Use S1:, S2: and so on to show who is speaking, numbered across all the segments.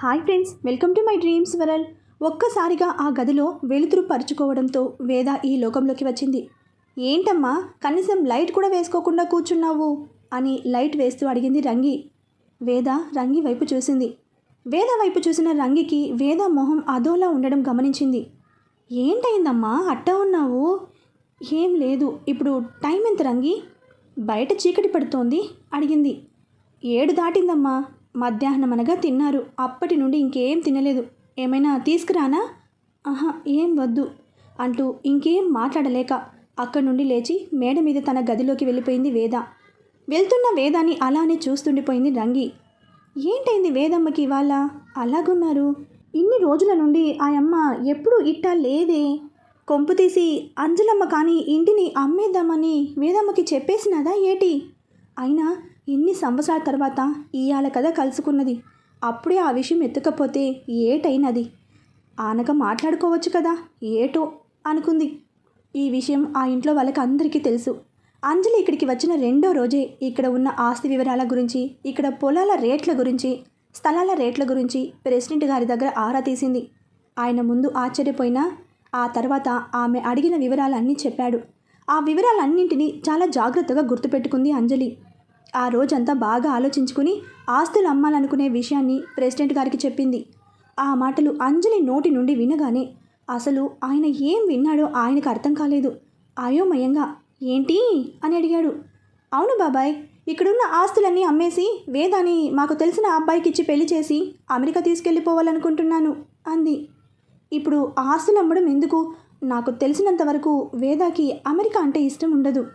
S1: Hi friends welcome to my dreams world ఒక్కసారిగా ఆ గదిలో వెలుతురు పరుచుకోవడంతో వేద ఈ లోకంలోకి వచ్చింది. ఏంటమ్మా కనీసం లైట్ కూడా వేసుకోకుండా కూర్చున్నావు? అని లైట్ వేస్తూ అడిగింది రంగి. వేద రంగి వైపు చూసింది. వేద వైపు చూసిన రంగికి వేద మొహం అదోలా ఉండడం గమనించింది. ఏంటయిందమ్మా అట్టా ఉన్నావు? ఏం లేదు ఇప్పుడు టైం ఎంత రంగి? బయట చీకటి పడుతోంది అడిగింది. ఏడు దాటిందమ్మా. మధ్యాహ్నం అనగా తిన్నారు. అప్పటి నుండి ఇంకేం తినలేదు. ఏమైనా తీసుకురానా? ఆహా ఏం వద్దు అంటూ ఇంకేం మాట్లాడలేక అక్కడి నుండి లేచి మేడ మీద తన గదిలోకి వెళ్ళిపోయింది వేద. వెళ్తున్న వేదాన్ని అలానే చూస్తుండిపోయింది రంగి. ఏంటైంది వేదమ్మకి ఇవాళ? అలాగున్నారు. ఇన్ని రోజుల నుండి ఆ అమ్మ ఎప్పుడు ఇట్టా లేదే. కొంపు తీసి అంజలమ్మ కానీ ఇంటిని అమ్మేద్దామని వేదమ్మకి చెప్పేసినదా ఏటి? అయినా ఇన్ని సంవత్సరాల తర్వాత ఇవాళ కథ కలుసుకున్నది. అప్పుడే ఆ విషయం ఎత్తకపోతే ఏటైనది? ఆనక మాట్లాడుకోవచ్చు కదా ఏటో అనుకుంది. ఈ విషయం ఆ ఇంట్లో వాళ్ళకి అందరికీ తెలుసు. అంజలి ఇక్కడికి వచ్చిన రెండో రోజే ఇక్కడ ఉన్న ఆస్తి వివరాల గురించి ఇక్కడ పొలాల రేట్ల గురించి స్థలాల రేట్ల గురించి ప్రెసిడెంట్ గారి దగ్గర ఆరా తీసింది. ఆయన ముందు ఆశ్చర్యపోయినా ఆ తర్వాత ఆమె అడిగిన వివరాలన్నీ చెప్పాడు. ఆ వివరాలన్నింటినీ చాలా జాగ్రత్తగా గుర్తుపెట్టుకుంది అంజలి. ఆ రోజంతా బాగా ఆలోచించుకుని ఆస్తులు అమ్మాలనుకునే విషయాన్ని ప్రెసిడెంట్ గారికి చెప్పింది. ఆ మాటలు అంజలి నోటి నుండి వినగానే అసలు ఆయన ఏం విన్నాడో ఆయనకు అర్థం కాలేదు. అయోమయంగా ఏంటి? అని అడిగాడు. అవును బాబాయ్ ఇక్కడున్న ఆస్తులన్నీ అమ్మేసి వేదాని మాకు తెలిసిన అబ్బాయికి ఇచ్చి పెళ్ళి చేసి అమెరికా తీసుకెళ్ళిపోవాలనుకుంటున్నాను అంది. ఇప్పుడు ఆస్తులు అమ్మడం ఎందుకు? నాకు తెలిసినంతవరకు వేదాకి అమెరికా అంటే ఇష్టం ఉండదు.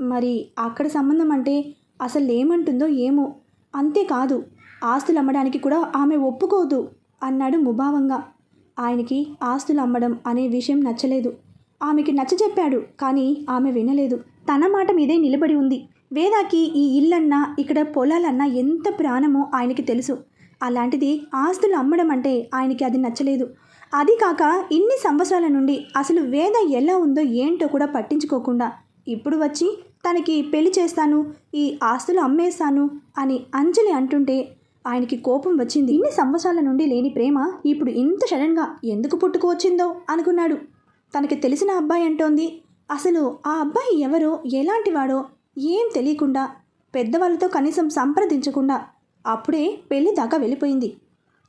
S1: మరి అక్కడ సంబంధం అంటే అసలు ఏమంటుందో ఏమో. అంతేకాదు ఆస్తులు అమ్మడానికి కూడా ఆమె ఒప్పుకోదు అన్నాడు ముభావంగా. ఆయనకి ఆస్తులు అమ్మడం అనే విషయం నచ్చలేదు. ఆమెకి నచ్చజెప్పాడు కానీ ఆమె వినలేదు. తన మాట మీదే నిలబడి ఉంది. వేదాకి ఈ ఇల్లన్నా ఇక్కడ పొలాలన్నా ఎంత ప్రాణమో ఆయనకి తెలుసు. అలాంటిది ఆస్తులు అమ్మడం అంటే ఆయనకి అది నచ్చలేదు. అది కాక ఇన్ని సంవత్సరాల నుండి అసలు వేద ఎలా ఉందో ఏంటో కూడా పట్టించుకోకుండా ఇప్పుడు వచ్చి తనకి పెళ్ళి చేస్తాను ఈ ఆస్తులు అమ్మేస్తాను అని అంజలి అంటుంటే ఆయనకి కోపం వచ్చింది. ఇన్ని సంవత్సరాల నుండి లేని ప్రేమ ఇప్పుడు ఇంత సడన్గా ఎందుకు పుట్టుకువచ్చిందో అనుకున్నాడు. తనకి తెలిసిన అబ్బాయి అంటోంది అసలు ఆ అబ్బాయి ఎవరో ఎలాంటివాడో ఏం తెలియకుండా పెద్దవాళ్ళతో కనీసం సంప్రదించకుండా అప్పుడే పెళ్ళి దాకా వెళ్ళిపోయింది.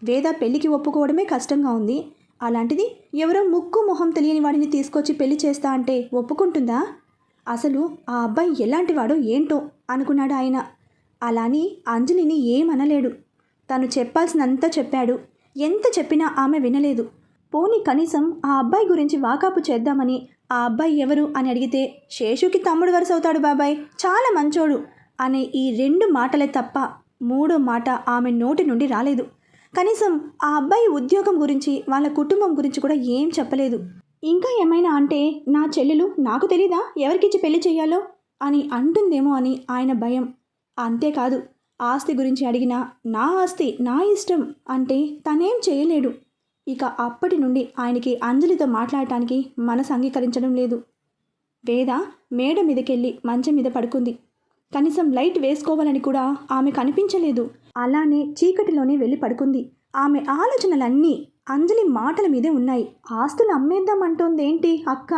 S1: వేద పెళ్ళికి ఒప్పుకోవడమే కష్టంగా ఉంది. అలాంటిది ఎవరో ముక్కు మొహం తెలియని వాడిని తీసుకొచ్చి పెళ్ళి చేస్తా అంటే ఒప్పుకుంటుందా? అసలు ఆ అబ్బాయి ఎలాంటివాడో ఏంటో అనుకున్నాడు ఆయన. అలాని అంజలిని ఏమనలేడు. తను చెప్పాల్సినంత చెప్పాడు. ఎంత చెప్పినా ఆమె వినలేదు. పోనీ కనీసం ఆ అబ్బాయి గురించి వాకాపు చేద్దామని ఆ అబ్బాయి ఎవరు అని అడిగితే శేషుకి తమ్ముడు వరుస అవుతాడు బాబాయ్ చాలా మంచోడు అనే ఈ రెండు మాటలే తప్ప మూడో మాట ఆమె నోటి నుండి రాలేదు. కనీసం ఆ అబ్బాయి ఉద్యోగం గురించి వాళ్ళ కుటుంబం గురించి కూడా ఏం చెప్పలేదు. ఇంకా ఏమైనా అంటే నా చెల్లెలు నాకు తెలీదా? ఎవరికిచ్చి పెళ్ళి చేయాలో అని అంటుందేమో అని ఆయన భయం. అంతేకాదు ఆస్తి గురించి అడిగినా నా ఆస్తి నా ఇష్టం అంటే తనేం చేయలేడు. ఇక అప్పటి నుండి ఆయనకి అంజలితో మాట్లాడటానికి మనసు అంగీకరించడం లేదు. వేద మేడ మీదకెళ్ళి మంచం మీద పడుకుంది. కనీసం లైట్ వేసుకోవాలని కూడా ఆమె కనిపించలేదు. అలానే చీకటిలోనే వెళ్ళి పడుకుంది. ఆమె ఆలోచనలన్నీ అంజలి మాటల మీదే ఉన్నాయి. ఆస్తులు అమ్మేద్దామంటోందేంటి అక్క?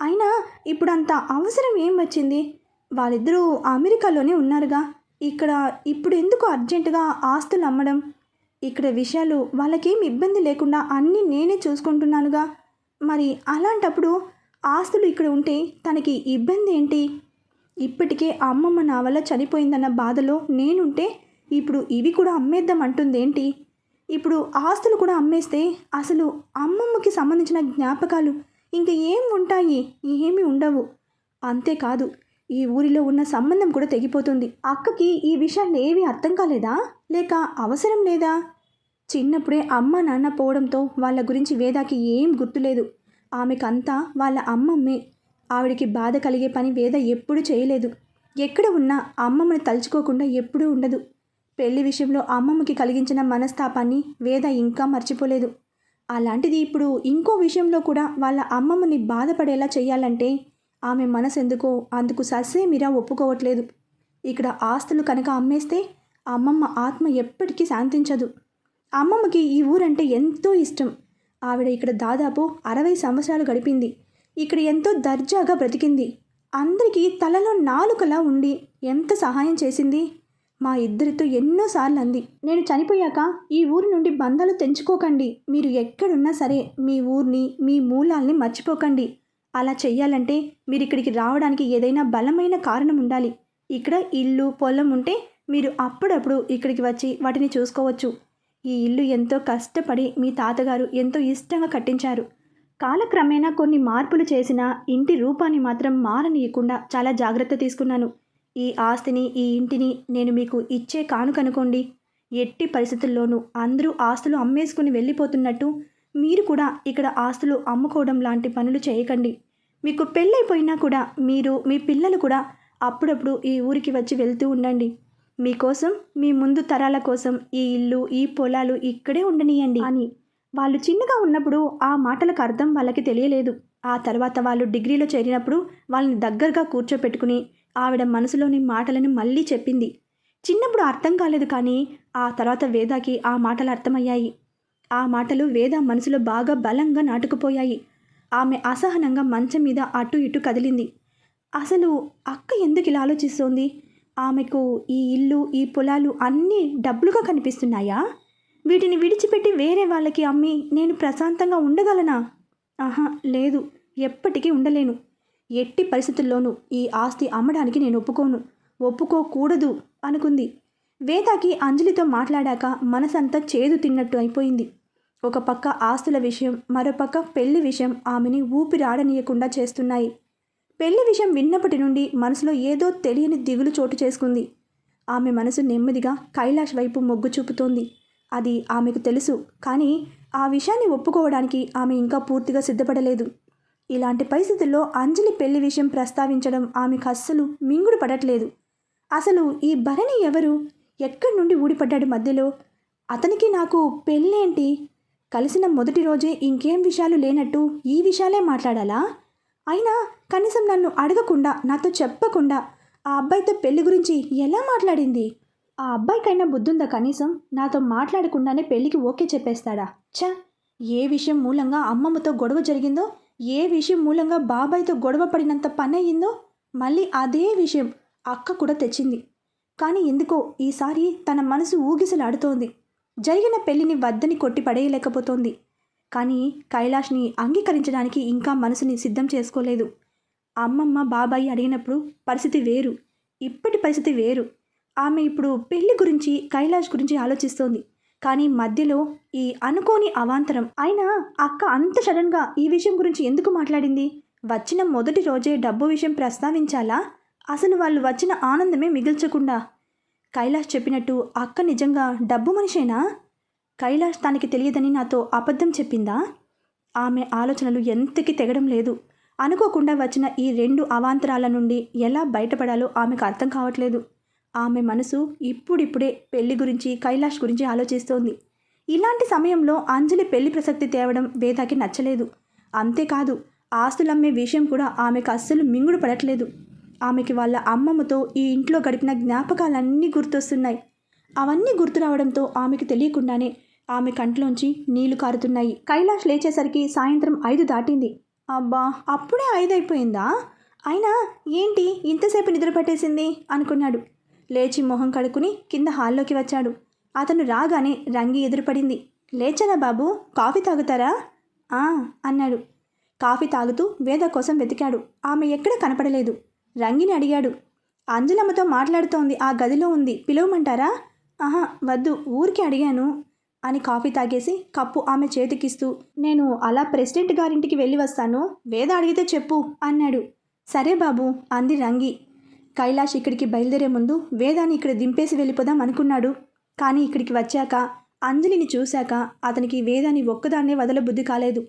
S1: అయినా ఇప్పుడంత అవసరం ఏం వచ్చింది? వాళ్ళిద్దరూ అమెరికాలోనే ఉన్నారుగా. ఇక్కడ ఇప్పుడు ఎందుకు అర్జెంటుగా ఆస్తులు అమ్మడం? ఇక్కడ విషయాలు వాళ్ళకేం ఇబ్బంది లేకుండా అన్నీ నేనే చూసుకుంటున్నానుగా. మరి అలాంటప్పుడు ఆస్తులు ఇక్కడ ఉంటే తనకి ఇబ్బంది ఏంటి? ఇప్పటికే అమ్మమ్మ నా వల్ల చనిపోయిందన్న బాధలో నేనుంటే ఇప్పుడు ఇవి కూడా అమ్మేద్దాం అంటుందేంటి? ఇప్పుడు ఆస్తులు కూడా అమ్మేస్తే అసలు అమ్మమ్మకి సంబంధించిన జ్ఞాపకాలు ఇంక ఏం ఉంటాయి? ఏమీ ఉండవు. అంతేకాదు ఈ ఊరిలో ఉన్న సంబంధం కూడా తెగిపోతుంది. అక్కకి ఈ విషయాలు ఏవి అర్థం కాలేదా? లేక అవసరం లేదా? చిన్నప్పుడే అమ్మ నాన్న పోవడంతో వాళ్ళ గురించి వేదాకి ఏం గుర్తులేదు. ఆమెకంతా వాళ్ళ అమ్మమ్మే. ఆవిడికి బాధ కలిగే పని వేద ఎప్పుడూ చేయలేదు. ఎక్కడ ఉన్నా అమ్మమ్మని తలుచుకోకుండా ఎప్పుడూ ఉండదు. పెళ్ళి విషయంలో అమ్మమ్మకి కలిగించిన మనస్తాపాన్ని వేద ఇంకా మర్చిపోలేదు. అలాంటిది ఇప్పుడు ఇంకో విషయంలో కూడా వాళ్ళ అమ్మమ్మని బాధపడేలా చేయాలంటే ఆమె మనసు ఎందుకో అందుకు ససేమిరా ఒప్పుకోవట్లేదు. ఇక్కడ ఆస్తులు కనుక అమ్మేస్తే అమ్మమ్మ ఆత్మ ఎప్పటికీ శాంతించదు. అమ్మమ్మకి ఈ ఊరంటే ఎంతో ఇష్టం. ఆవిడ ఇక్కడ దాదాపు అరవై సంవత్సరాలు గడిపింది. ఇక్కడ ఎంతో దర్జాగా బ్రతికింది. అందరికీ తలలో నాలుకలా ఉండి ఎంత సహాయం చేసింది? మా ఇద్దరితో ఎన్నోసార్లు అంది. నేను చనిపోయాక ఈ ఊరి నుండి బంధాలు తెంచుకోకండి. మీరు ఎక్కడున్నా సరే మీ ఊరిని మీ మూలాల్ని మర్చిపోకండి. అలా చెయ్యాలంటే మీరు ఇక్కడికి రావడానికి ఏదైనా బలమైన కారణం ఉండాలి. ఇక్కడ ఇల్లు పొలం ఉంటే మీరు అప్పుడప్పుడు ఇక్కడికి వచ్చి వాటిని చూసుకోవచ్చు. ఈ ఇల్లు ఎంతో కష్టపడి మీ తాతగారు ఎంతో ఇష్టంగా కట్టించారు. కాలక్రమేణా కొన్ని మార్పులు చేసిన ఇంటి రూపాన్ని మాత్రం మారనీయకుండా చాలా జాగ్రత్త తీసుకున్నాను. ఈ ఆస్తిని ఈ ఇంటిని నేను మీకు ఇచ్చే కానుకనుకోండి. ఎట్టి పరిస్థితుల్లోనూ అందరూ ఆస్తులు అమ్మేసుకుని వెళ్ళిపోతున్నట్టు మీరు కూడా ఇక్కడ ఆస్తులు అమ్ముకోవడం లాంటి పనులు చేయకండి. మీకు పెళ్ళైపోయినా కూడా మీరు మీ పిల్లలు కూడా అప్పుడప్పుడు ఈ ఊరికి వచ్చి వెళ్తూ ఉండండి. మీకోసం మీ ముందు తరాల కోసం ఈ ఇల్లు ఈ పొలాలు ఇక్కడే ఉండనియండి. అని వాళ్ళు చిన్నగా ఉన్నప్పుడు ఆ మాటలకు అర్థం వాళ్ళకి తెలియలేదు. ఆ తర్వాత వాళ్ళు డిగ్రీలో చేరినప్పుడు వాళ్ళని దగ్గరగా కూర్చోపెట్టుకుని ఆవిడ మనసులోని మాటలను మళ్ళీ చెప్పింది. చిన్నప్పుడు అర్థం కాలేదు కానీ ఆ తర్వాత వేదాకి ఆ మాటలు అర్థమయ్యాయి. ఆ మాటలు వేద మనసులో బాగా బలంగా నాటుకుపోయాయి. ఆమె అసహనంగా మంచం మీద అటు ఇటు కదిలింది. అసలు అక్క ఎందుకు ఇలా ఆలోచిస్తోంది? ఆమెకు ఈ ఇల్లు ఈ పొలాలు అన్నీ డబ్బులుగా కనిపిస్తున్నాయా? వీటిని విడిచిపెట్టి వేరే వాళ్ళకి అమ్మి నేను ప్రశాంతంగా ఉండగలనా? ఆహా లేదు. ఎప్పటికీ ఉండలేను. ఎట్టి పరిస్థితుల్లోనూ ఈ ఆస్తి అమ్మడానికి నేను ఒప్పుకోను. ఒప్పుకోకూడదు అనుకుంది. వేదాకి అంజలితో మాట్లాడాక మనసంతా చేదు తిన్నట్టు అయిపోయింది. ఒక పక్క ఆస్తుల విషయం మరోపక్క పెళ్ళి విషయం ఆమెని ఊపిరాడనీయకుండా చేస్తున్నాయి. పెళ్ళి విషయం విన్నప్పటి నుండి మనసులో ఏదో తెలియని దిగులు చోటు చేసుకుంది. ఆమె మనసు నెమ్మదిగా కైలాష్ వైపు మొగ్గు చూపుతోంది. అది ఆమెకు తెలుసు కానీ ఆ విషయాన్ని ఒప్పుకోవడానికి ఆమె ఇంకా పూర్తిగా సిద్ధపడలేదు. ఇలాంటి పరిస్థితుల్లో అంజలి పెళ్ళి విషయం ప్రస్తావించడం ఆమెకు అస్సలు మింగుడు పడట్లేదు. అసలు ఈ భరణి ఎవరు? ఎక్కడి నుండి ఊడిపడ్డాడు మధ్యలో? అతనికి నాకు పెళ్ళేంటి? కలిసిన మొదటి రోజే ఇంకేం విషయాలు లేనట్టు ఈ విషయాలే మాట్లాడాలా? అయినా కనీసం నన్ను అడగకుండా నాతో చెప్పకుండా ఆ అబ్బాయితో పెళ్ళి గురించి ఎలా మాట్లాడింది? ఆ అబ్బాయికైనా బుద్ధుందా కనీసం? నాతో మాట్లాడకుండానే పెళ్ళికి ఓకే చెప్పేస్తాడా? ఛ! ఏ విషయం మూలంగా అమ్మమ్మతో గొడవ జరిగిందో ఏ విషయం మూలంగా బాబాయ్తో గొడవ పడినంత పని అయ్యిందో మళ్ళీ అదే విషయం అక్క కూడా తెచ్చింది. కానీ ఎందుకో ఈసారి తన మనసు ఊగిసలాడుతోంది. జరిగిన పెళ్ళిని వద్దని కొట్టి పడేయలేకపోతోంది. కానీ కైలాష్ని అంగీకరించడానికి ఇంకా మనసుని సిద్ధం చేసుకోలేదు. అమ్మమ్మ బాబాయి అడిగినప్పుడు పరిస్థితి వేరు. ఇప్పటి పరిస్థితి వేరు. ఆమె ఇప్పుడు పెళ్ళి గురించి కైలాష్ గురించి ఆలోచిస్తోంది. కానీ మధ్యలో ఈ అనుకోని అవాంతరం. అయినా అక్క అంత సడన్గా ఈ విషయం గురించి ఎందుకు మాట్లాడింది? వచ్చిన మొదటి రోజే డబ్బు విషయం ప్రస్తావించాలా? అసలు వాళ్ళు వచ్చిన ఆనందమే మిగిల్చకుండా. కైలాష్ చెప్పినట్టు అక్క నిజంగా డబ్బు మనిషేనా? కైలాష్ తనకి తెలియదని నాతో అబద్ధం చెప్పిందా? ఆమె ఆలోచనలు ఎంతకి తెగడం లేదు. అనుకోకుండా వచ్చిన ఈ రెండు అవాంతరాల నుండి ఎలా బయటపడాలో ఆమెకు అర్థం కావట్లేదు. ఆమె మనసు ఇప్పుడిప్పుడే పెళ్ళి గురించి కైలాష్ గురించి ఆలోచిస్తోంది. ఇలాంటి సమయంలో అంజలి పెళ్ళి ప్రసక్తి తేవడం వేదాకి నచ్చలేదు. అంతేకాదు ఆస్తులమ్మే విషయం కూడా ఆమెకు అస్సలు మింగుడు పడట్లేదు. ఆమెకి వాళ్ళ అమ్మమ్మతో ఈ ఇంట్లో గడిపిన జ్ఞాపకాలన్నీ గుర్తొస్తున్నాయి. అవన్నీ గుర్తు రావడంతో ఆమెకు తెలియకుండానే ఆమె కంట్లోంచి నీళ్ళు కారుతున్నాయి. కైలాష్ లేచేసరికి సాయంత్రం ఐదు దాటింది. అబ్బా అప్పుడే ఐదు అయిపోయిందా అయినా ఏంటి ఇంతసేపు నిద్ర పట్టేసింది? అనుకున్నాడు. లేచి మొహం కడుక్కుని కింద హాల్లోకి వచ్చాడు. అతను రాగానే రంగి ఎదురుపడింది. లేచారా బాబు? కాఫీ తాగుతారా? ఆ అన్నాడు. కాఫీ తాగుతూ వేద కోసం వెతికాడు. ఆమె ఎక్కడ కనపడలేదు? రంగిని అడిగాడు. అంజలమ్మతో మాట్లాడుతోంది. ఆ గదిలో ఉంది. పిలవమంటారా? ఆహా వద్దు. ఊరికి అడిగాను. అని కాఫీ తాగేసి కప్పు ఆమె చేతికిస్తూ నేను అలా ప్రెసిడెంట్ గారింటికి వెళ్ళి వస్తాను. వేద అడిగితే చెప్పు అన్నాడు. సరే బాబు అంది రంగి. కైలాష్ ఇక్కడికి బయలుదేరే ముందు వేదాన్ని ఇక్కడ దింపేసి వెళ్ళిపోదాం అనుకున్నాడు. కానీ ఇక్కడికి వచ్చాక అంజలిని చూశాక అతనికి వేదాన్ని ఒక్కదాన్నే వదలబుద్ధి కాలేదు.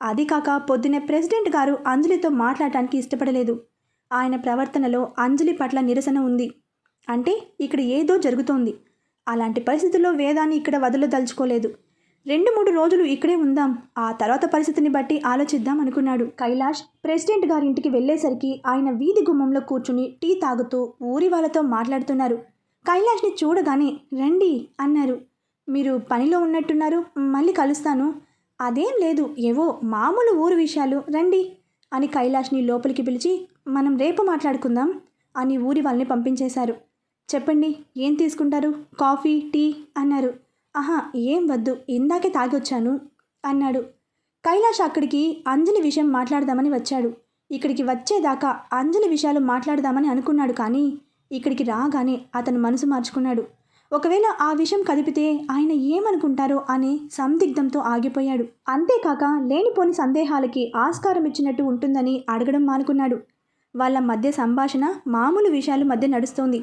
S1: అది కాక పొద్దునే ప్రెసిడెంట్ గారు అంజలితో మాట్లాడటానికి ఇష్టపడలేదు. ఆయన ప్రవర్తనలో అంజలి పట్ల నిరసన ఉంది. అంటే ఇక్కడ ఏదో జరుగుతోంది. అలాంటి పరిస్థితుల్లో వేదాన్ని ఇక్కడ వదలదలుచుకోలేదు. రెండు మూడు రోజులు ఇక్కడే ఉందాం. ఆ తర్వాత పరిస్థితిని బట్టి ఆలోచిద్దాం అనుకున్నాడు కైలాష్. ప్రెసిడెంట్ గారింటికి వెళ్ళేసరికి ఆయన వీధి గుమ్మంలో కూర్చుని టీ తాగుతూ ఊరి వాళ్ళతో మాట్లాడుతున్నారు. కైలాష్ని చూడగానే రండి అన్నారు. మీరు పనిలో ఉన్నట్టున్నారు మళ్ళీ కలుస్తాను. అదేం లేదు ఏవో మామూలు ఊరు విషయాలు. రండి అని కైలాష్ని లోపలికి పిలిచి మనం రేపు మాట్లాడుకుందాం అని ఊరి వాళ్ళని పంపించేశారు. చెప్పండి ఏం తీసుకుంటారు? కాఫీ టీ అన్నారు. ఆహా ఏం వద్దు ఇందాకే తాగొచ్చాను అన్నాడు. కైలాష్ అక్కడికి అంజలి విషయం మాట్లాడదామని వచ్చాడు. ఇక్కడికి వచ్చేదాకా అంజలి విషయాలు మాట్లాడదామని అనుకున్నాడు కానీ ఇక్కడికి రాగానే అతను మనసు మార్చుకున్నాడు. ఒకవేళ ఆ విషయం కదిపితే ఆయన ఏమనుకుంటారో అనే సందిగ్ధంతో ఆగిపోయాడు. అంతేకాక లేనిపోని సందేహాలకి ఆస్కారం ఇచ్చినట్టు ఉంటుందని అడగడం మానుకున్నాడు. వాళ్ళ మధ్య సంభాషణ మామూలు విషయాల మధ్య నడుస్తోంది.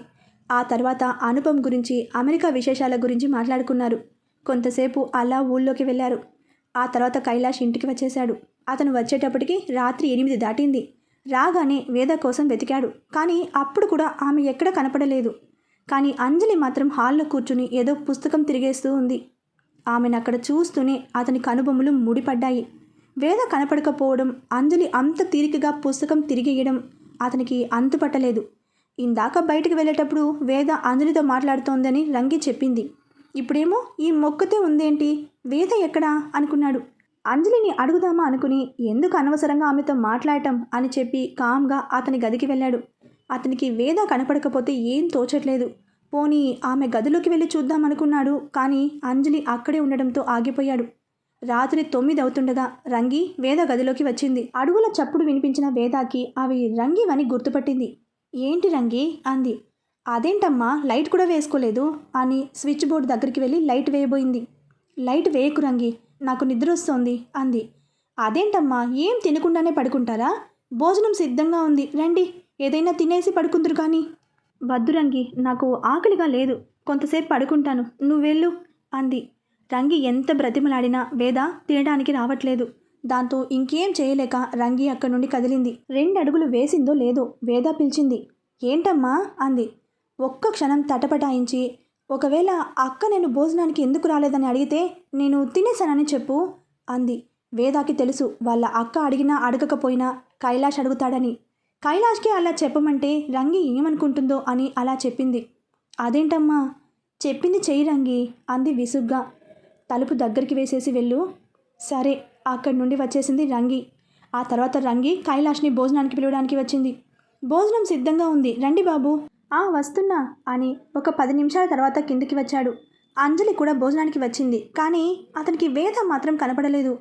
S1: ఆ తర్వాత అనుపం గురించి అమెరికా విశేషాల గురించి మాట్లాడుకున్నారు. కొంతసేపు అలా ఊళ్ళోకి వెళ్ళారు. ఆ తర్వాత కైలాష్ ఇంటికి వచ్చేశాడు. అతను వచ్చేటప్పటికి రాత్రి ఎనిమిది దాటింది. రాగానే వేద కోసం వెతికాడు. కానీ అప్పుడు కూడా ఆమె ఎక్కడ కనపడలేదు. కానీ అంజలి మాత్రం హాల్లో కూర్చుని ఏదో పుస్తకం తిరిగేస్తూ ఉంది. ఆమెను అక్కడ చూస్తూనే అతని కనుబొమ్మలు ముడిపడ్డాయి. వేద కనపడకపోవడం అంజలి అంత తీరికగా పుస్తకం తిరిగేయడం అతనికి అంతుపట్టలేదు. ఇందాక బయటకు వెళ్ళేటప్పుడు వేద అంజలితో మాట్లాడుతోందని రంగి చెప్పింది. ఇప్పుడేమో ఈ మొక్కతే ఉందేంటి? వేద ఎక్కడా? అనుకున్నాడు. అంజలిని అడుగుదామా అనుకుని ఎందుకు అనవసరంగా ఆమెతో మాట్లాడటం అని చెప్పి కామ్గా అతని గదికి వెళ్ళాడు. అతనికి వేద కనపడకపోతే ఏం తోచట్లేదు. పోనీ ఆమె గదిలోకి వెళ్ళి చూద్దాం అనుకున్నాడు కానీ అంజలి అక్కడే ఉండడంతో ఆగిపోయాడు. రాత్రి తొమ్మిది అవుతుండగా రంగి వేద గదిలోకి వచ్చింది. అడుగుల చప్పుడు వినిపించిన వేదాకి అవి రంగివని గుర్తుపట్టింది. ఏంటి రంగి? అంది. అదేంటమ్మా లైట్ కూడా వేసుకోలేదు అని స్విచ్ బోర్డు దగ్గరికి వెళ్ళి లైట్ వేయబోయింది. లైట్ వేయకు రంగి నాకు నిద్ర వస్తోంది అంది. అదేంటమ్మా ఏం తినకుండానే పడుకుంటారా? భోజనం సిద్ధంగా ఉంది రండి. ఏదైనా తినేసి పడుకుందరు కానీ. వద్దు రంగి నాకు ఆకలిగా లేదు. కొంతసేపు పడుకుంటాను నువ్వు వెళ్ళు అంది. రంగి ఎంత బ్రతిమలాడినా వేద తినడానికి రావట్లేదు. దాంతో ఇంకేం చేయలేక రంగి అక్కడి నుండి కదిలింది. రెండు అడుగులు వేసిందో లేదో వేద పిలిచింది. ఏంటమ్మా? అంది. ఒక్క క్షణం తటపటాయించి ఒకవేళ అక్క నేను భోజనానికి ఎందుకు రాలేదని అడిగితే నేను తినేశానని చెప్పు అంది. వేదాకి తెలుసు వాళ్ళ అక్క అడిగినా అడగకపోయినా కైలాష్ అడుగుతాడని. కైలాష్కి అలా చెప్పమంటే రంగి ఏమనుకుంటుందో అని అలా చెప్పింది. అదేంటమ్మా? చెప్పింది చెయ్యి రంగి అంది విసుగ్గా. తలుపు దగ్గరికి వేసేసి వెళ్ళు. సరే అక్కడి నుండి వచ్చేసింది రంగి. ఆ తర్వాత రంగి కైలాష్ని భోజనానికి పిలవడానికి వచ్చింది. భోజనం సిద్ధంగా ఉంది. రండి బాబు. ఆ వస్తున్నా అని ఒక పది నిమిషాల తర్వాత కిందికి వచ్చాడు. అంజలి కూడా భోజనానికి వచ్చింది. కానీ అతనికి వేద మాత్రం కనపడలేదు.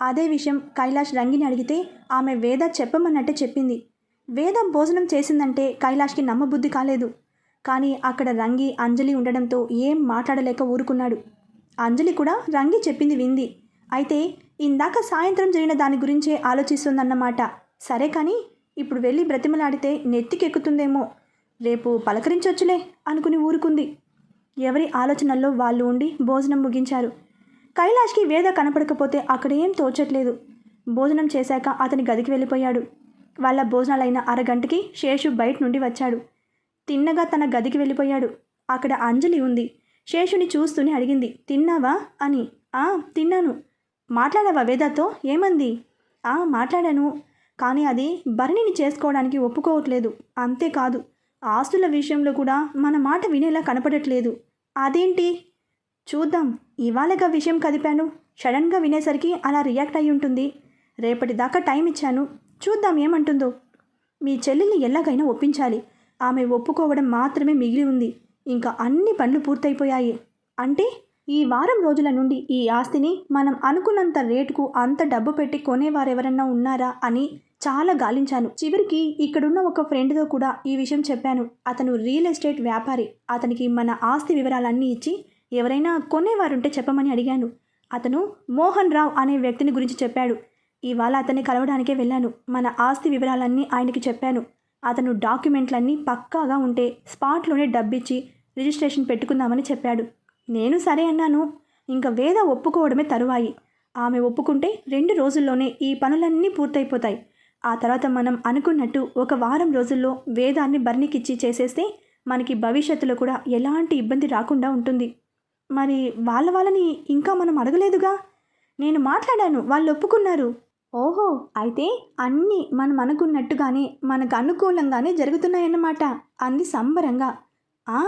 S1: అదే విషయం కైలాష్ రంగిని అడిగితే ఆమె వేద చెప్పమన్నట్టే చెప్పింది. వేద భోజనం చేసిందంటే కైలాష్కి నమ్మబుద్ధి కాలేదు. కానీ అక్కడ రంగి అంజలి ఉండడంతో ఏం మాట్లాడలేక ఊరుకున్నాడు. అంజలి కూడా రంగి చెప్పింది వింది. అయితే ఇందాక సాయంత్రం జరిగిన దాని గురించే ఆలోచిస్తుందన్నమాట. సరే కానీ ఇప్పుడు వెళ్ళి బ్రతిమలాడితే నెత్తికెక్కుతుందేమో. రేపు పలకరించొచ్చులే అనుకుని ఊరుకుంది. ఎవరి ఆలోచనల్లో వాళ్ళు ఉండి భోజనం ముగించారు. కైలాష్కి వేద కనపడకపోతే అక్కడ ఏం తోచట్లేదు. భోజనం చేశాక అతని గదికి వెళ్ళిపోయాడు. వాళ్ళ భోజనాలైన అరగంటకి శేషు బయట నుండి వచ్చాడు. తిన్నగా తన గదికి వెళ్ళిపోయాడు. అక్కడ అంజలి ఉంది. శేషుని చూస్తూనే అడిగింది తిన్నావా? అని. ఆ తిన్నాను. మాట్లాడావా వేదాతో? ఏమంది? ఆ మాట్లాడాను. కానీ అది భరణిని చేసుకోవడానికి ఒప్పుకోవట్లేదు. అంతేకాదు ఆస్తుల విషయంలో కూడా మన మాట వినేలా కనపడట్లేదు. అదేంటి? చూద్దాం. ఇవాళగా విషయం కదిపాను. సడన్గా వినేసరికి అలా రియాక్ట్ అయి ఉంటుంది. రేపటి దాకా టైం ఇచ్చాను. చూద్దాం ఏమంటుందో. మీ చెల్లెల్ని ఎలాగైనా ఒప్పించాలి. ఆమె ఒప్పుకోవడం మాత్రమే మిగిలి ఉంది. ఇంకా అన్ని పనులు పూర్తయిపోయాయి. అంటే? ఈ వారం రోజుల నుండి ఈ ఆస్తిని మనం అనుకున్నంత రేటుకు అంత డబ్బు పెట్టి కొనేవారెవరన్నా ఉన్నారా అని చాలా గాలించాను. చివరికి ఇక్కడున్న ఒక ఫ్రెండ్తో కూడా ఈ విషయం చెప్పాను. అతను రియల్ ఎస్టేట్ వ్యాపారి. అతనికి మన ఆస్తి వివరాలన్నీ ఇచ్చి ఎవరైనా కొనేవారుంటే చెప్పమని అడిగాను. అతను మోహన్ రావు అనే వ్యక్తిని గురించి చెప్పాడు. ఇవాళ అతన్ని కలవడానికే వెళ్ళాను. మన ఆస్తి వివరాలన్నీ ఆయనకి చెప్పాను. అతను డాక్యుమెంట్లన్నీ పక్కాగా ఉంటే స్పాట్లోనే డబ్బిచ్చి రిజిస్ట్రేషన్ పెట్టుకుందామని చెప్పాడు. నేను సరే అన్నాను. ఇంకా వేద ఒప్పుకోవడమే తరువాయి. ఆమె ఒప్పుకుంటే రెండు రోజుల్లోనే ఈ పనులన్నీ పూర్తయిపోతాయి. ఆ తర్వాత మనం అనుకున్నట్టు ఒక వారం రోజుల్లో వేదాన్ని బర్నికిచ్చి చేసేస్తే మనకి భవిష్యత్తులో కూడా ఎలాంటి ఇబ్బంది రాకుండా ఉంటుంది. మరి వాళ్ళ వాళ్ళని ఇంకా మనం అడగలేదుగా? నేను మాట్లాడాను వాళ్ళు ఒప్పుకున్నారు. ఓహో అయితే అన్నీ మనం అనుకున్నట్టుగానే మనకు అనుకూలంగానే జరుగుతున్నాయన్నమాట అంది సంబరంగా. ఆ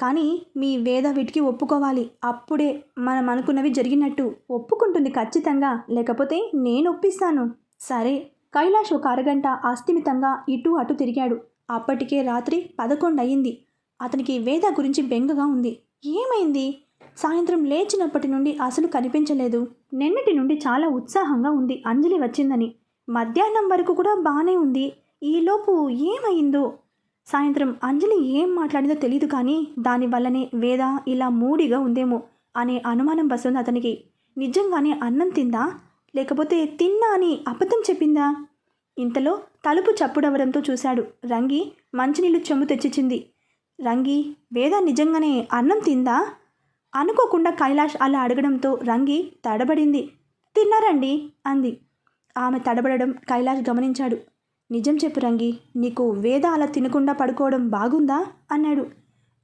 S1: కానీ మీ వేద వీటికి ఒప్పుకోవాలి. అప్పుడే మనం అనుకున్నవి జరిగినట్టు ఒప్పుకుంటుంది ఖచ్చితంగా. లేకపోతే నేను ఒప్పిస్తాను. సరే. కైలాష్ ఒక అరగంట అస్థిమితంగా ఇటు అటు తిరిగాడు. అప్పటికే రాత్రి పదకొండు అయింది అతనికి వేద గురించి బెంగగా ఉంది. ఏమైంది? సాయంత్రం లేచినప్పటి నుండి అసలు కనిపించలేదు. నిన్నటి నుండి చాలా ఉత్సాహంగా ఉంది అంజలి వచ్చిందని. మధ్యాహ్నం వరకు కూడా బాగానే ఉంది. ఈలోపు ఏమైందో? సాయంత్రం అంజలి ఏం మాట్లాడిందో తెలియదు కానీ దానివల్లనే వేద ఇలా మూడిగా ఉందేమో అనే అనుమానం వస్తుంది అతనికి. నిజంగానే అన్నం తిందా? లేకపోతే తిన్నా అని అబద్ధం చెప్పిందా? ఇంతలో తలుపు చప్పుడవడంతో చూశాడు. రంగి మంచినీళ్ళు చెమ్ము తెచ్చిచ్చింది. రంగి వేద నిజంగానే అన్నం తిందా? అనుకోకుండా కైలాష్ అలా అడగడంతో రంగి తడబడింది. తిన్నారండి అంది. ఆమె తడబడడం కైలాష్ గమనించాడు. నిజం చెప్పు రంగి నీకు వేద అలా తినకుండా పడుకోవడం బాగుందా? అన్నాడు.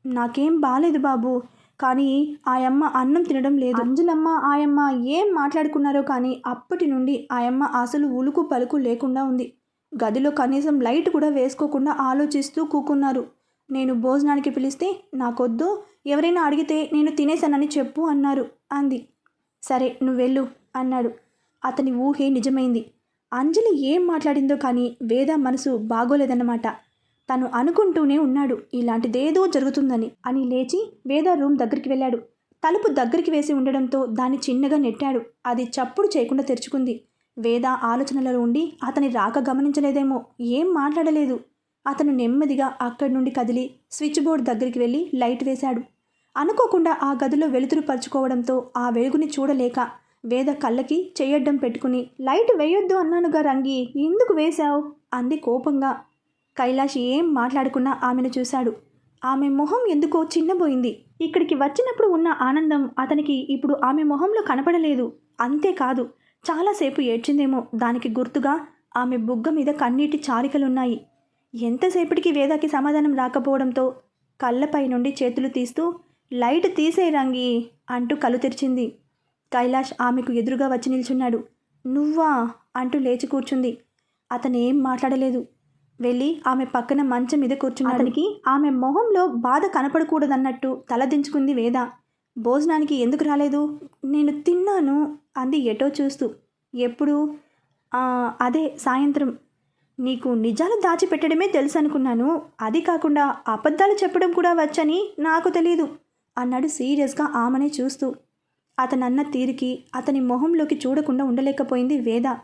S1: నాకేం బాలేదు బాబు కానీ ఆయమ్మ అన్నం తినడం లేదు. అంజులమ్మ ఆయమ్మ ఏం మాట్లాడుకున్నారో కానీ అప్పటి నుండి ఆయమ్మ అసలు ఉలుకు పలుకు లేకుండా ఉంది. గదిలో కనీసం లైట్ కూడా వేసుకోకుండా ఆలోచిస్తూ కూకున్నారు. నేను భోజనానికి పిలిస్తే నాకొద్దు ఎవరైనా అడిగితే నేను తినేశానని చెప్పు అన్నారు అంది. సరే నువ్వు వెళ్ళు అన్నాడు. అతని ఊహే నిజమైంది. అంజలి ఏం మాట్లాడిందో కానీ వేద మనసు బాగోలేదన్నమాట. తను అనుకుంటూనే ఉన్నాడు ఇలాంటిదేదో జరుగుతుందని. అని లేచి వేద రూమ్ దగ్గరికి వెళ్ళాడు. తలుపు దగ్గరికి వేసి ఉండడంతో దాన్ని చిన్నగా నెట్టాడు. అది చప్పుడు చేయకుండా తెరుచుకుంది. వేద ఆలోచనలలో ఉండి అతని రాక గమనించలేదేమో ఏం మాట్లాడలేదు. అతను నెమ్మదిగా అక్కడి నుండి కదిలి స్విచ్ బోర్డ్ దగ్గరికి వెళ్ళి లైట్ వేశాడు. అనుకోకుండా ఆ గదిలో వెలుతురు పరుచుకోవడంతో ఆ వెలుగుని చూడలేక వేద కళ్ళకి చెయ్యడ్డం పెట్టుకుని లైట్ వేయొద్దు అన్నానుగా రంగి ఎందుకు వేశావు? అంది కోపంగా. కైలాష్ ఏం మాట్లాడుకున్నా ఆమెను చూశాడు. ఆమె మొహం ఎందుకో చిన్నబోయింది. ఇక్కడికి వచ్చినప్పుడు ఉన్న ఆనందం అతనికి ఇప్పుడు ఆమె మొహంలో కనపడలేదు. అంతేకాదు చాలాసేపు ఏడ్చిందేమో దానికి గుర్తుగా ఆమె బుగ్గ మీద కన్నీటి చారికలున్నాయి. ఎంతసేపటికి వేదాకి సమాధానం రాకపోవడంతో కళ్ళపై నుండి చేతులు తీస్తూ లైట్ తీసే రంగి అంటూ కళ్ళు తెరిచింది. కైలాష్ ఆమెకు ఎదురుగా వచ్చి నిల్చున్నాడు. నువ్వా? అంటూ లేచి కూర్చుంది. అతనేం మాట్లాడలేదు. వెళ్ళి ఆమె పక్కన మంచం మీద కూర్చున్నాడు. అతనికి ఆమె మొహంలో బాధ కనపడకూడదన్నట్టు తలదించుకుంది వేద. భోజనానికి ఎందుకు రాలేదు? నేను తిన్నాను అంది ఎటో చూస్తూ. ఎప్పుడు? అదే సాయంత్రం. నీకు నిజాలు దాచిపెట్టడమే తెలుసు అనుకున్నాను అది కాకుండా అబద్ధాలు చెప్పడం కూడా వచ్చని నాకు తెలియదు అన్నాడు సీరియస్గా ఆమెనే చూస్తూ. అతనన్న తీరికి అతని మొహంలోకి చూడకుండా ఉండలేకపోయింది వేద.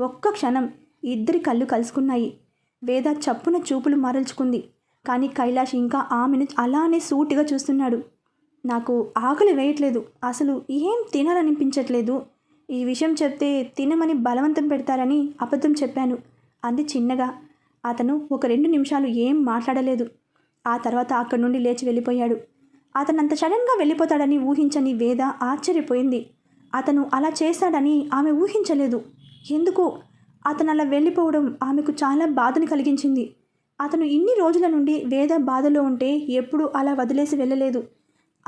S1: ఒక్క క్షణం ఇద్దరి కళ్ళు కలుసుకున్నాయి. వేద చప్పున చూపులు మరల్చుకుంది. కానీ కైలాష్ ఇంకా ఆమెను అలానే సూటిగా చూస్తున్నాడు. నాకు ఆకలి వేయట్లేదు. అసలు ఏం తినాలనిపించట్లేదు. ఈ విషయం చెప్తే తినమని బలవంతం పెడతారని అబద్ధం చెప్పాను. అంది చిన్నగా. అతను ఒక రెండు నిమిషాలు ఏం మాట్లాడలేదు. ఆ తర్వాత అక్కడి నుండి లేచి వెళ్ళిపోయాడు. అతనంత సడన్గా వెళ్ళిపోతాడని ఊహించని వేద ఆశ్చర్యపోయింది. అతను అలా చేశాడని ఆమె ఊహించలేదు. ఎందుకు? అతను అలా వెళ్ళిపోవడం ఆమెకు చాలా బాధను కలిగించింది. అతను ఇన్ని రోజుల నుండి వేద బాధలో ఉంటే ఎప్పుడూ అలా వదిలేసి వెళ్ళలేదు.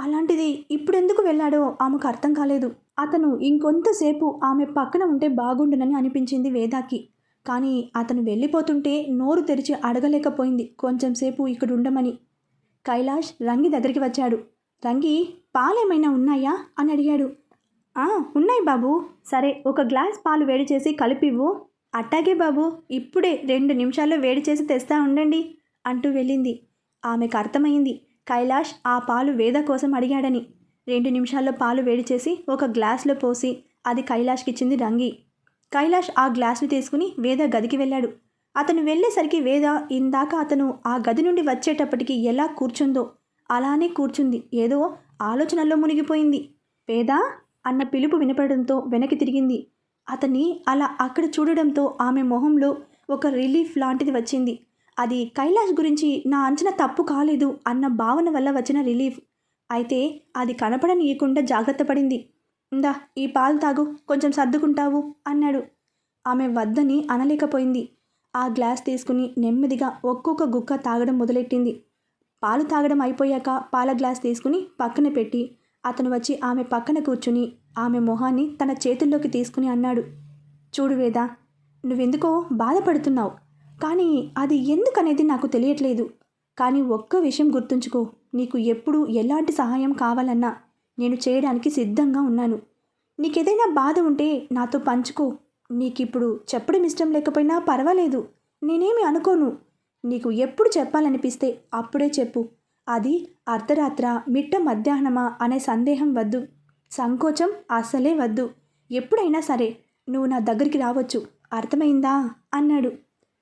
S1: అలాంటిది ఇప్పుడెందుకు వెళ్ళాడో ఆమెకు అర్థం కాలేదు. అతను ఇంకొంతసేపు ఆమె పక్కన ఉంటే బాగుండునని అనిపించింది వేదాకి. కానీ అతను వెళ్ళిపోతుంటే నోరు తెరిచి అడగలేకపోయింది. కొంచెంసేపు ఇక్కడ ఉండమని కైలాష్ రంగి దగ్గరికి వచ్చాడు. రంగి పాలేమైనా ఉన్నాయా? అని అడిగాడు. ఉన్నాయి బాబు. సరే ఒక గ్లాస్ పాలు వేడి చేసి కలిపివ్వు. అట్టాగే బాబు. ఇప్పుడే రెండు నిమిషాల్లో వేడి చేసి తెస్తా ఉండండి అంటూ వెళ్ళింది. ఆమెకు అర్థమైంది కైలాష్ ఆ పాలు వేద కోసం అడిగాడని. రెండు నిమిషాల్లో పాలు వేడి చేసి ఒక గ్లాస్లో పోసి అది కైలాష్కి ఇచ్చింది రంగి. కైలాష్ ఆ గ్లాసుని తీసుకుని వేద గదికి వెళ్ళాడు. అతను వెళ్ళేసరికి వేద ఇందాక అతను ఆ గది నుండి వచ్చేటప్పటికి ఎలా కూర్చుందో అలానే కూర్చుంది. ఏదో ఆలోచనల్లో మునిగిపోయింది. వేద అన్న పిలుపు వినపడంతో వెనక్కి తిరిగింది. అతన్ని అలా అక్కడ చూడడంతో ఆమె మొహంలో ఒక రిలీఫ్ లాంటిది వచ్చింది. అది కైలాష్ గురించి నా అంచనా తప్పు కాలేదు అన్న భావన వల్ల వచ్చిన రిలీఫ్. అయితే అది కనపడనీయకుండా జాగ్రత్త పడింది. ఇందా ఈ పాలు తాగు కొంచెం సర్దుకుంటావు అన్నాడు. ఆమె వద్దని అనలేకపోయింది. ఆ గ్లాస్ తీసుకుని నెమ్మదిగా ఒక్కొక్క గుక్క తాగడం మొదలెట్టింది. పాలు తాగడం అయిపోయాక పాల గ్లాస్ తీసుకుని పక్కన పెట్టి అతను వచ్చి ఆమె పక్కన కూర్చుని ఆమె మొహాన్ని తన చేతుల్లోకి తీసుకుని అన్నాడు. చూడు వేద నువ్వెందుకో బాధపడుతున్నావు. కానీ అది ఎందుకనేది నాకు తెలియట్లేదు. కానీ ఒక్క విషయం గుర్తుంచుకో. నీకు ఎప్పుడు ఎలాంటి సహాయం కావాలన్నా నేను చేయడానికి సిద్ధంగా ఉన్నాను. నీకేదైనా బాధ ఉంటే నాతో పంచుకో. నీకిప్పుడు చెప్పడం ఇష్టం లేకపోయినా పర్వాలేదు. నేనేమి అనుకోను. నీకు ఎప్పుడు చెప్పాలనిపిస్తే అప్పుడే చెప్పు. అది అర్ధరాత్ర మిట్ట మధ్యాహ్నమా అనే సందేహం వద్దు. సంకోచం అస్సలే వద్దు. ఎప్పుడైనా సరే నువ్వు నా దగ్గరికి రావచ్చు. అర్థమైందా? అన్నాడు.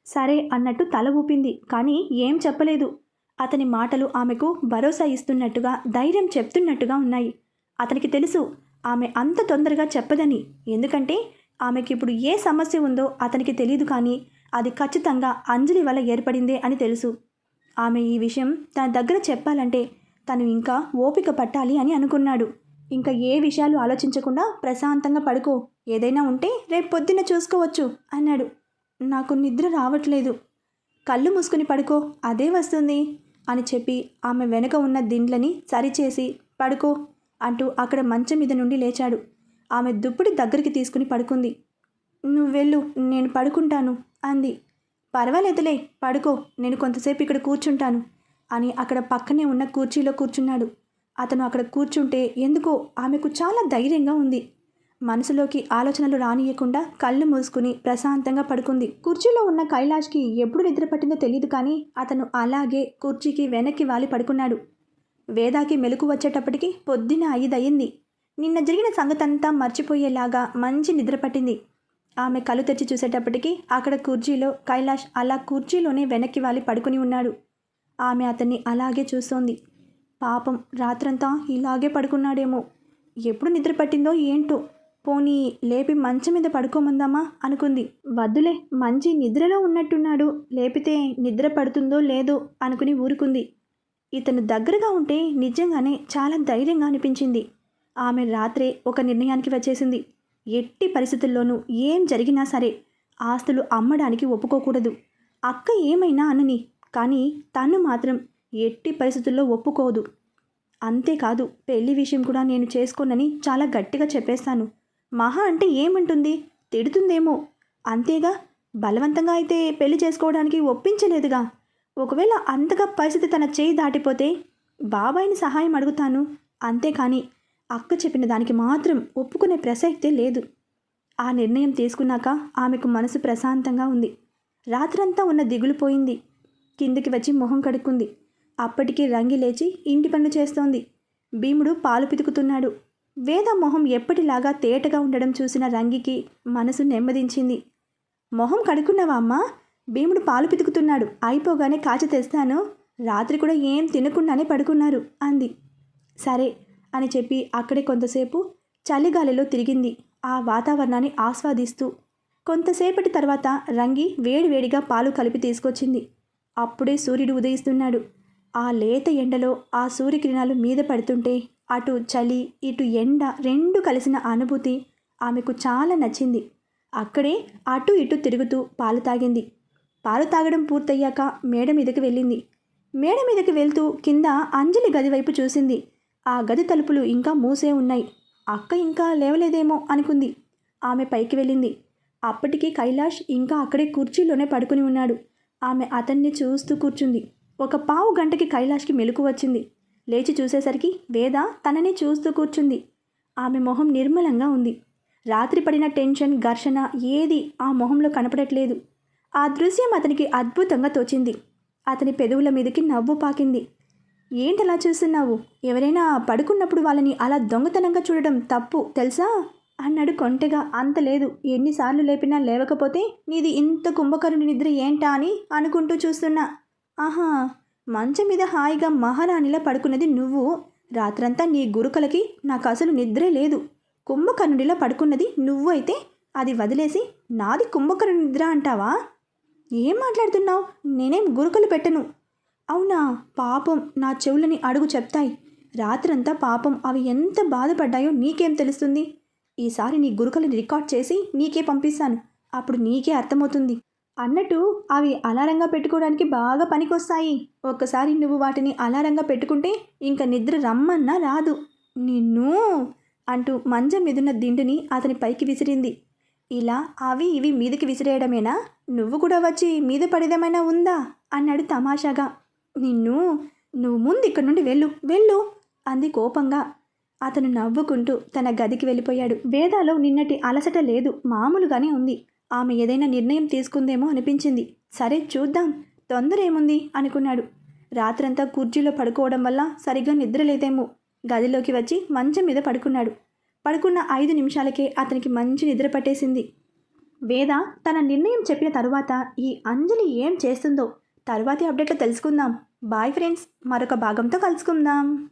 S1: సరే అన్నట్టు తల ఊపింది. కానీ ఏం చెప్పలేదు. అతని మాటలు ఆమెకు భరోసా ఇస్తున్నట్టుగా ధైర్యం చెప్తున్నట్టుగా ఉన్నాయి. అతనికి తెలుసు ఆమె అంత తొందరగా చెప్పదని. ఎందుకంటే ఆమెకి ఇప్పుడు ఏ సమస్య ఉందో అతనికి తెలియదు కానీ అది ఖచ్చితంగా అంజలి వల్ల ఏర్పడిందే అని తెలుసు. ఆమె ఈ విషయం తన దగ్గర చెప్పాలంటే తను ఇంకా ఓపిక పట్టాలి అని అనుకున్నాడు. ఇంకా ఏ విషయాలు ఆలోచించకుండా ప్రశాంతంగా పడుకో ఏదైనా ఉంటే రేపు పొద్దున్న చూసుకోవచ్చు అన్నాడు. నాకు నిద్ర రావట్లేదు. కళ్ళు మూసుకుని పడుకో అదే వస్తుంది అని చెప్పి ఆమె వెనుక ఉన్న దిండ్లని సరిచేసి పడుకో అంటూ అక్కడ మంచం మీద నుండి లేచాడు. ఆమె దుప్పటి దగ్గరికి తీసుకుని పడుకుంది. నువ్వు వెళ్ళు నేను పడుకుంటాను అంది. పర్వాలేదులే పడుకో నేను కొంతసేపు ఇక్కడ కూర్చుంటాను అని అక్కడ పక్కనే ఉన్న కుర్చీలో కూర్చున్నాడు. అతను అక్కడ కూర్చుంటే ఎందుకో ఆమెకు చాలా ధైర్యంగా ఉంది. మనసులోకి ఆలోచనలు రానియకుండా కళ్ళు మూసుకుని ప్రశాంతంగా పడుకుంది. కుర్చీలో ఉన్న కైలాష్కి ఎప్పుడు నిద్ర పట్టిందో తెలియదు కానీ అతను అలాగే కుర్చీకి వెనక్కి వాలి పడుకున్నాడు. వేదాకి మెలకు వచ్చేటప్పటికి పొద్దున ఐదయింది. నిన్న జరిగిన సంగతంతా మర్చిపోయేలాగా మంచి నిద్ర పట్టింది. ఆమె కళ్ళు తెరిచి చూసేటప్పటికి అక్కడ కుర్చీలో కైలాష్ అలా కుర్చీలోనే వెనక్కి వాలి పడుకుని ఉన్నాడు. ఆమె అతన్ని అలాగే చూస్తోంది. పాపం రాత్రంతా ఇలాగే పడుకున్నాడేమో. ఎప్పుడు నిద్ర పట్టిందో ఏంటో. పోనీ లేపి మంచం మీద పడుకోమందామా అనుకుంది. వద్దులే మంచి నిద్రలో ఉన్నట్టున్నాడు. లేపితే నిద్ర పడుతుందో లేదో అనుకుని ఊరుకుంది. ఇతను దగ్గరగా ఉంటే నిజంగానే చాలా ధైర్యంగా అనిపించింది. ఆమె రాత్రే ఒక నిర్ణయానికి వచ్చేసింది. ఎట్టి పరిస్థితుల్లోనూ ఏం జరిగినా సరే ఆస్తులు అమ్మడానికి ఒప్పుకోకూడదు. అక్క ఏమైనా అనని కానీ తను మాత్రం ఎట్టి పరిస్థితుల్లో ఒప్పుకోదు. అంతేకాదు పెళ్ళి విషయం కూడా నేను చేసుకోనని చాలా గట్టిగా చెప్పేస్తాను. మహా అంటే ఏమంటుంది? తిడుతుందేమో. అంతేగా బలవంతంగా అయితే పెళ్ళి చేసుకోవడానికి ఒప్పించలేదుగా. ఒకవేళ అంతగా పరిస్థితి తన చేయి దాటిపోతే బాబాయిని సహాయం అడుగుతాను. అంతేకాని అక్క చెప్పిన దానికి మాత్రం ఒప్పుకునే ప్రసక్తే లేదు. ఆ నిర్ణయం తీసుకున్నాక ఆమెకు మనసు ప్రశాంతంగా ఉంది. రాత్రంతా ఉన్న దిగులు పోయింది. కిందికి వచ్చి మొహం కడుక్కుంది. అప్పటికి రంగి లేచి ఇంటి పనులు చేస్తోంది. భీముడు పాలు పితుకుతున్నాడు. వేద మొహం ఎప్పటిలాగా తేటగా ఉండడం చూసిన రంగికి మనసు నెమ్మదించింది. మొహం కడుక్కున్నావా అమ్మా? భీముడు పాలు పితుకుతున్నాడు. అయిపోగానే కాచి తెస్తాను. రాత్రి కూడా ఏం తినకుండానే పడుకున్నారు అంది. సరే అని చెప్పి అక్కడే కొంతసేపు చలిగాలిలో తిరిగింది. ఆ వాతావరణాన్ని ఆస్వాదిస్తూ కొంతసేపటి తర్వాత రంగి వేడివేడిగా పాలు కలిపి తీసుకొచ్చింది. అప్పుడే సూర్యుడు ఉదయిస్తున్నాడు. ఆ లేత ఎండలో ఆ సూర్యకిరణాలు మీద పడుతుంటే అటు చలి ఇటు ఎండ రెండు కలిసిన అనుభూతి ఆమెకు చాలా నచ్చింది. అక్కడే అటు ఇటు తిరుగుతూ పాలు తాగింది. పాలు తాగడం పూర్తయ్యాక మేడ మీదకి వెళ్ళింది. మేడ మీదకి వెళ్తూ కింద అంజలి గది వైపు చూసింది. ఆ గది తలుపులు ఇంకా మూసే ఉన్నాయి. అక్క ఇంకా లేవలేదేమో అనుకుంది. ఆమె పైకి వెళ్ళింది. అప్పటికి కైలాష్ ఇంకా అక్కడే కుర్చీలోనే పడుకుని ఉన్నాడు. ఆమె అతన్ని చూస్తూ కూర్చుంది. ఒక పావు గంటకి కైలాష్కి మెలకు వచ్చింది. లేచి చూసేసరికి వేద తనని చూస్తూ కూర్చుంది. ఆమె మొహం నిర్మలంగా ఉంది. రాత్రి పడిన టెన్షన్ ఘర్షణ ఏది ఆ మొహంలో కనపడట్లేదు. ఆ దృశ్యం అతనికి అద్భుతంగా తోచింది. అతని పెదవుల మీదకి నవ్వు పాకింది. ఏంటలా చూస్తున్నావు? ఎవరైనా పడుకున్నప్పుడు వాళ్ళని అలా దొంగతనంగా చూడడం తప్పు తెలుసా? అన్నాడు కొంటెగా. అంత లేదు. ఎన్నిసార్లు లేపినా లేవకపోతే నీది ఇంత కుంభకరుని నిద్ర ఏంటా అని అనుకుంటూ చూస్తున్నా. ఆహా మంచం మీద హాయిగా మహారాణిలా పడుకున్నది నువ్వు. రాత్రంతా నీ గురుకలకి నాకు అసలు నిద్రే లేదు. కుంభకర్ణుడిలా పడుకున్నది నువ్వు అయితే అది వదిలేసి నాది కుంభకర్ణ నిద్ర అంటావా? ఏం మాట్లాడుతున్నావు? నేనేం గురుకలు పెట్టను. అవునా? పాపం. నా చెవులని అడుగు చెప్తాయి. రాత్రంతా పాపం. అవి ఎంత బాధపడ్డాయో నీకేం తెలుస్తుంది? ఈసారి నీ గురుకలని రికార్డ్ చేసి నీకే పంపిస్తాను. అప్పుడు నీకే అర్థమవుతుంది. అన్నట్టు అవి అలారంగా పెట్టుకోవడానికి బాగా పనికొస్తాయి. ఒక్కసారి నువ్వు వాటిని అలారంగా పెట్టుకుంటే ఇంక నిద్ర రమ్మన్నా రాదు. నిన్ను? అంటూ మంచం మీదున్న దిండుని అతని పైకి విసిరింది. ఇలా అవి ఇవి మీదకి విసిరేయడమేనా? నువ్వు కూడా వచ్చి మీద పడేదేమైనా ఉందా? అన్నాడు తమాషాగా. నిన్ను నువ్వు ముందు ఇక్కడి నుండి వెళ్ళు వెళ్ళు అంది కోపంగా. అతను నవ్వుకుంటూ తన గదికి వెళ్ళిపోయాడు. వేదాలో నిన్నటి అలసట లేదు మామూలుగానే ఉంది. ఆమె ఏదైనా నిర్ణయం తీసుకుందేమో అనిపించింది. సరే చూద్దాం తొందర ఏముంది? అనుకున్నాడు. రాత్రంతా కుర్చీలో పడుకోవడం వల్ల సరిగ్గా నిద్రలేదేమో గదిలోకి వచ్చి మంచం మీద పడుకున్నాడు. పడుకున్న ఐదు నిమిషాలకే అతనికి మంచి నిద్ర పట్టేసింది. వేద తన నిర్ణయం చెప్పిన తరువాత ఈ అంజలి ఏం చేస్తుందో తరువాతి అప్డేట్లో తెలుసుకుందాం. బాయ్ ఫ్రెండ్స్ మరొక భాగంతో కలుసుకుందాం.